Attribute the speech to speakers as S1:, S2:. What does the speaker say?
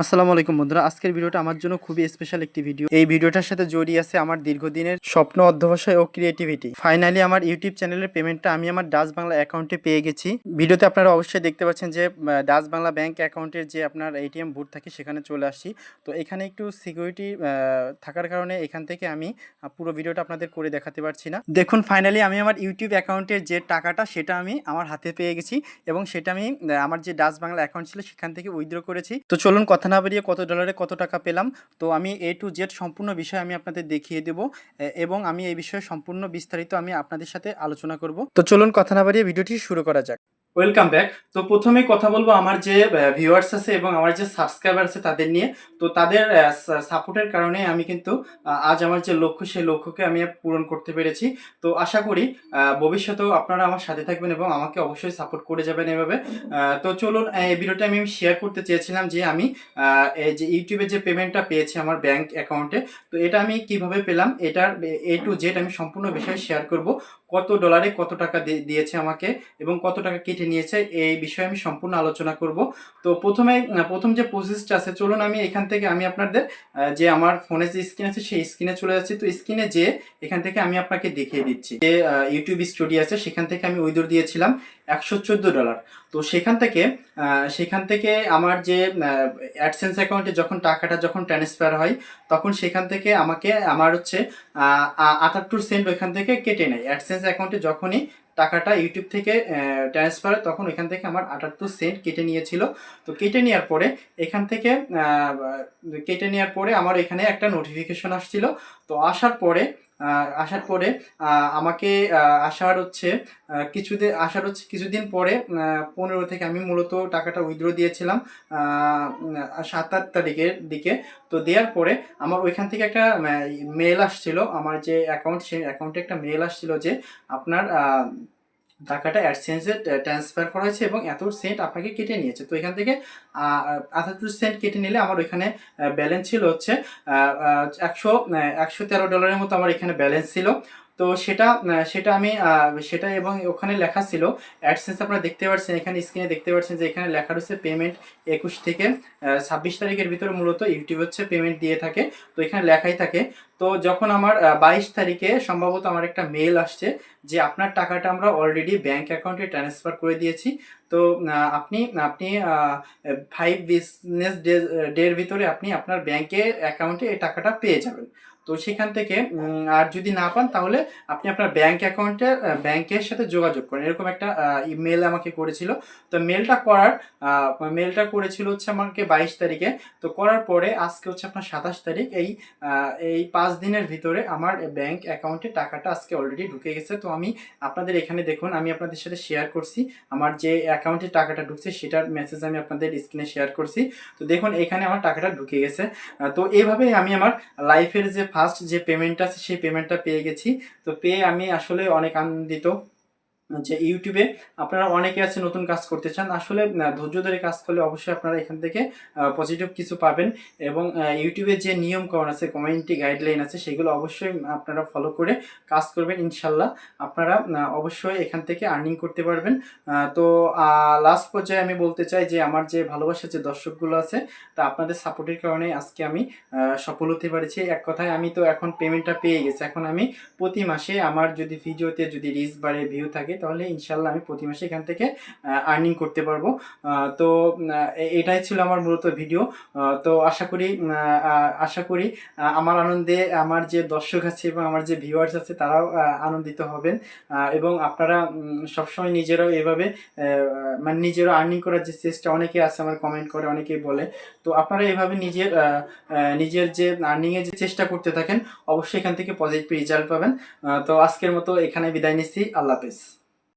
S1: আসসালামু আলাইকুম বন্ধুরা, আজকের ভিডিওটা আমার জন্য খুবই স্পেশাল একটি ভিডিও এই ভিডিওটার সাথে জড়িয়ে আছে আমার দীর্ঘদিনের স্বপ্ন, অধ্যবসায় ও ক্রিয়েটিভিটি ফাইনালি আমার ইউটিউব চ্যানেলের পেমেন্টটা আমি আমার ডাচ বাংলা অ্যাকাউন্টে পেয়ে গেছি। ভিডিওতে আপনারা অবশ্যই দেখতে পাচ্ছেন যে ডাচ বাংলা ব্যাংক অ্যাকাউন্টের যে আপনার এটিএম বুথ থাকে, সেখানে চলে আসছি। তো এখানে একটু সিকিউরিটি থাকার কারণে এখান থেকে আমি পুরো ভিডিওটা আপনাদের করে দেখাতে পারছি না। দেখুন ফাইনালি আমি আমার ইউটিউব অ্যাকাউন্টের যে টাকাটা, সেটা আমি আমার হাতে পেয়ে গেছি এবং সেটা আমি আমার যে ডাচ বাংলা অ্যাকাউন্ট ছিল, সেখান থেকে উইথড্র করেছি। তো চলুন কথা না বেরিয়ে কত ডলারে কত টাকা পেলাম, তো আমি এ টু জেড সম্পূর্ণ বিষয় আমি আপনাদের দেখিয়ে দেব এবং আমি এই বিষয়ে সম্পূর্ণ বিস্তারিত আমি আপনাদের সাথে আলোচনা করব। তো চলুন কথা না বাড়িয়ে ভিডিওটি শুরু করা যাক। ওয়েলকাম ব্যাক তো প্রথমে কথা বলব আমার যে ভিউয়ার্স আছে এবং আমার যে সাবস্ক্রাইবার আছে তাদের নিয়ে। তো তাদের সাপোর্টের কারণে আমি কিন্তু আজ আমার যে লক্ষ্য, সেই লক্ষ্যকে আমি পূরণ করতে পেরেছি। তো আশা করি ভবিষ্যতেও আপনারা আমার সাথে থাকবেন এবং আমাকে অবশ্যই সাপোর্ট করে যাবেন এভাবে। তো চলুন এই ভিডিওটা আমি শেয়ার করতে চেয়েছিলাম যে আমি এই যে ইউটিউবে যে পেমেন্টটা পেয়েছি আমার ব্যাংক অ্যাকাউন্টে তো এটা আমি কীভাবে পেলাম? এটার, এ টু জেড আমি সম্পূর্ণ বিষয় শেয়ার করব। কত ডলারে কত টাকা দিয়ে- দিয়েছে আমাকে এবং কত টাকা কেটে নিয়েছে? এই বিষয়ে আমি সম্পূর্ণ আলোচনা করব। তো প্রথমে, প্রথম যে প্রসেসটা আছে, চলুন আমি এখান থেকে আমি আপনাদের যে আমার ফোনে যে স্ক্রিন আছে, সেই স্ক্রিনে চলে যাচ্ছি। তো স্ক্রিনে যে এখান থেকে আমি আপনাকে দেখিয়ে দিচ্ছি যে ইউটিউব স্টুডিও আছে, সেখান থেকে আমি উইদর দিয়েছিলাম একশো চোদ্দ ডলার তো সেখান থেকে সেখান থেকে আমার যে অ্যাডসেন্স অ্যাকাউন্টে যখন টাকাটা যখন ট্রান্সফার হয়, তখন সেখান থেকে আমাকে, আমার হচ্ছে আটাত্তর সেন্ট ওইখান থেকে কেটে নেয়। অ্যাডসেন্স অ্যাকাউন্টে যখনই টাকাটা ইউটিউব থেকে ট্রান্সফার তখন এখান থেকে আমার আটাত্তর সেন্ট কেটে নিয়েছিল। তো কেটে নেওয়ার পরে, এখান থেকে কেটে নেওয়ার পরে আমার এখানে একটা নোটিফিকেশন আসছিল। তো আসার পরে আসার পরে আমাকে আসার হচ্ছে কিছুদিন আসার হচ্ছে কিছুদিন পরে পনেরো থেকে আমি মূলত টাকাটা উইথড্র দিয়েছিলাম সাত আট তারিখের দিকে। তো দেওয়ার পরে আমার ওইখান থেকে একটা মেল আসছিল, আমার যে অ্যাকাউন্ট সেই অ্যাকাউন্টে একটা মেল আসছিল যে, আপনার টাকাটা অ্যাডসেন্সে ট্রান্সফার করা হয়েছে এবং এত সেন্ট আপনাকে কেটে নিয়েছে। তো এখান থেকে আঠাত্তর সেন্ট কেটে নিলে আমার ওইখানে ব্যালেন্স ছিল হচ্ছে একশো একশো তেরো ডলারের মতো আমার এখানে ব্যালেন্স ছিল। তো সেটা সেটা আমি সেটা এবং ওখানে লেখা ছিল, অ্যাডসেন্স আপনারা দেখতে পাচ্ছেন এখানে স্ক্রিনে দেখতে পাচ্ছেন যে এখানে লেখা রয়েছে পেমেন্ট একুশ থেকে ছাব্বিশ তারিখের ভিতরে মূলত ইউটিউব হচ্ছে পেমেন্ট দিয়ে থাকে, তো এখানে লেখাই থাকে। তো যখন আমার বাইশ তারিখে সম্ভবত আমার একটা মেল আসছে যে আপনার টাকাটা আমরা অলরেডি ব্যাংক অ্যাকাউন্টে ট্রান্সফার করে দিয়েছি, তো আপনি আপনি ফাইভ বিজনেস ডে ডের ভিতরে আপনি আপনার ব্যাংকে অ্যাকাউন্টে এই টাকাটা পেয়ে যাবেন। তো সেখান থেকে আর যদি না পান তাহলে আপনি আপনার ব্যাংক অ্যাকাউন্টে ব্যাংকের সাথে যোগাযোগ করেন। এরকম একটা মেল আমাকে করেছিল। তো মেলটা করার মেলটা করেছিল হচ্ছে আমাকে বাইশ তারিখে। তো করার পরে আজকে হচ্ছে আপনার সাতাশ তারিখ। এই এই পাঁচ দিনের ভিতরে আমার ব্যাংক অ্যাকাউন্টে টাকাটা আজকে অলরেডি ঢুকে গেছে। তো আমি আপনাদের এখানে দেখুন, আমি আপনাদের সাথে শেয়ার করছি। আমার যে অ্যাকাউন্টে টাকাটা ঢুকছে সেটার মেসেজ আমি আপনাদের স্ক্রিনে শেয়ার করছি। তো দেখুন, এখানে আমার টাকাটা ঢুকে গেছে। তো এইভাবেই আমি আমার লাইফের যে ফার্স্ট যে পেমেন্টটা আছে সেই পেমেন্টটা পেয়ে গেছি। তো পেয়ে আমি আসলে অনেক আনন্দিত। যে ইউটিউবে আপনারা অনেকে আছে নতুন কাজ করতে চান, আসলে ধৈর্য ধরে কাজ করলে অবশ্যই আপনারা এখান থেকে পজিটিভ কিছু পাবেন এবং ইউটিউবে যে নিয়মকরণ আছে কমিউনিটি গাইডলাইন আছে, সেগুলো অবশ্যই আপনারা ফলো করে কাজ করবেন ইনশাল্লাহ। আপনারা অবশ্যই এখান থেকে আর্নিং করতে পারবেন। তো লাস্ট পর্যায়ে আমি বলতে চাই যে, আমার যে ভালোবাসার যে দর্শকগুলো আছে, তা আপনাদের সাপোর্টের কারণে আজকে আমি সফল হতে পেরেছি। এক কথায়, আমি তো এখন পেমেন্টটা পেয়ে গেছি। এখন আমি প্রতি মাসে আমার যদি ভিডিওতে যদি রিচ বাড়ে ভিউ থাকে তাহলে ইনশাল্লাহ আমি প্রতি মাসে এখান থেকে আর্নিং করতে পারব। তো এটাই ছিল আমার মূলত ভিডিও তো আশা করি আশা করি আমার আনন্দে আমার যে দর্শক আছে এবং আমার যে ভিউয়ার্স আছে তারাও আনন্দিত হবেন। এবং আপনারা সবসময় নিজেরাও এভাবে মানে নিজেরও আর্নিং করার যে চেষ্টা অনেকে আছে আমার কমেন্ট করে, অনেকেই বলে। তো আপনারা এভাবে নিজের নিজের যে আর্নিংয়ের যে চেষ্টা করতে থাকেন, অবশ্যই এখান থেকে পজিটিভ রেজাল্ট পাবেন। তো আজকের মতো এখানে বিদায় নিচ্ছি। আল্লাহ হাফেজ।